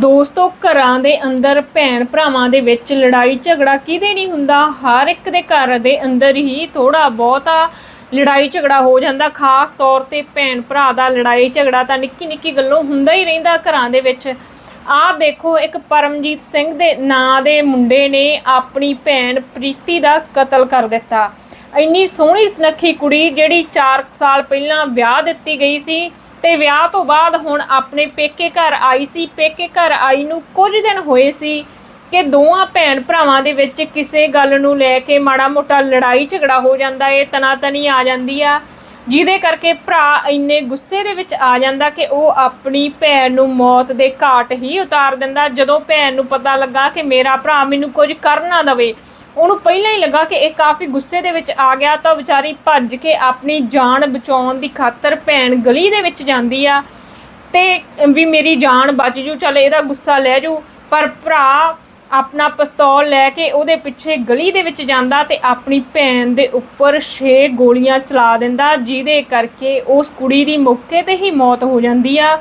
ਦੋਸਤੋ, ਘਰਾਂ ਦੇ ਅੰਦਰ ਭੈਣ ਭਰਾਵਾਂ ਦੇ ਵਿੱਚ ਲੜਾਈ ਝਗੜਾ ਕਿਹਦੇ ਨਹੀਂ ਹੁੰਦਾ? ਹਰ ਇੱਕ ਦੇ ਘਰ ਦੇ ਅੰਦਰ ਹੀ ਥੋੜਾ ਬਹੁਤਾ ਲੜਾਈ ਝਗੜਾ ਹੋ ਜਾਂਦਾ। ਖਾਸ ਤੌਰ ਤੇ ਭੈਣ ਭਰਾ ਦਾ ਲੜਾਈ ਝਗੜਾ ਤਾਂ ਨਿੱਕੀ ਨਿੱਕੀ ਗੱਲੋਂ ਹੁੰਦਾ ਹੀ ਰਹਿੰਦਾ ਘਰਾਂ ਦੇ ਵਿੱਚ। ਆਹ ਦੇਖੋ, ਇੱਕ ਪਰਮਜੀਤ ਸਿੰਘ ਦੇ ਨਾਂ ਦੇ ਮੁੰਡੇ ਨੇ ਆਪਣੀ ਭੈਣ ਪ੍ਰੀਤੀ ਦਾ ਕਤਲ ਕਰ ਦਿੱਤਾ। ਇੰਨੀ ਸੋਹਣੀ ਸੁਨੱਖੀ ਕੁੜੀ ਜਿਹੜੀ 4 ਸਾਲ ਪਹਿਲਾਂ ਵਿਆਹ ਦਿੱਤੀ ਗਈ ਸੀ ਤੇ ਵਿਆਹ ਤੋਂ ਬਾਅਦ ਹੁਣ ਆਪਣੇ ਪੇਕੇ ਘਰ ਆਈ ਸੀ। ਪੇਕੇ ਘਰ ਆਈ ਨੂੰ ਕੁਝ ਦਿਨ ਹੋਏ ਸੀ ਕਿ ਦੋਵਾਂ ਭੈਣ ਭਰਾਵਾਂ ਦੇ ਵਿੱਚ ਕਿਸੇ ਗੱਲ ਨੂੰ ਲੈ ਕੇ ਮਾੜਾ ਮੋਟਾ ਲੜਾਈ ਝਗੜਾ ਹੋ ਜਾਂਦਾ ਏ, ਤਨਾਤਨੀ ਆ ਜਾਂਦੀ ਆ। ਜਿਹਦੇ ਕਰਕੇ ਭਰਾ ਇੰਨੇ ਗੁੱਸੇ ਦੇ ਵਿੱਚ ਆ ਜਾਂਦਾ ਕਿ ਉਹ ਆਪਣੀ ਭੈਣ ਨੂੰ ਮੌਤ ਦੇ ਘਾਟ ਹੀ ਉਤਾਰ ਦਿੰਦਾ। ਜਦੋਂ ਭੈਣ ਨੂੰ ਪਤਾ ਲੱਗਾ ਕਿ ਮੇਰਾ ਭਰਾ ਮੈਨੂੰ ਕੁਝ ਕਰ ਨਾ ਦਵੇ ਉਹਨੂੰ ਪਹਿਲਾਂ ਹੀ ਲੱਗਾ ਕਿ ਇਹ ਕਾਫੀ ਗੁੱਸੇ ਦੇ ਵਿੱਚ ਆ ਗਿਆ ਤਾਂ ਵਿਚਾਰੀ ਭੱਜ ਕੇ ਆਪਣੀ ਜਾਨ ਬਚਾਉਣ ਦੀ ਖਾਤਰ ਭੈਣ ਗਲੀ ਦੇ ਵਿੱਚ ਜਾਂਦੀ ਆ ਤੇ ਵੀ ਮੇਰੀ ਜਾਨ ਬਚ ਜੂ, ਚੱਲ ਇਹਦਾ ਗੁੱਸਾ ਲੈ ਜੂ, ਪਰ ਭਰਾ ਆਪਣਾ ਪਿਸਤੌਲ ਲੈ ਕੇ ਉਹਦੇ ਪਿੱਛੇ ਗਲੀ ਦੇ ਵਿੱਚ ਜਾਂਦਾ ਤੇ ਆਪਣੀ ਭੈਣ ਦੇ ਉੱਪਰ 6 ਗੋਲੀਆਂ ਚਲਾ ਦਿੰਦਾ, ਜਿਹਦੇ ਕਰਕੇ ਉਸ ਕੁੜੀ ਦੀ ਮੌਕੇ ਤੇ ਹੀ ਮੌਤ ਹੋ ਜਾਂਦੀ ਆ।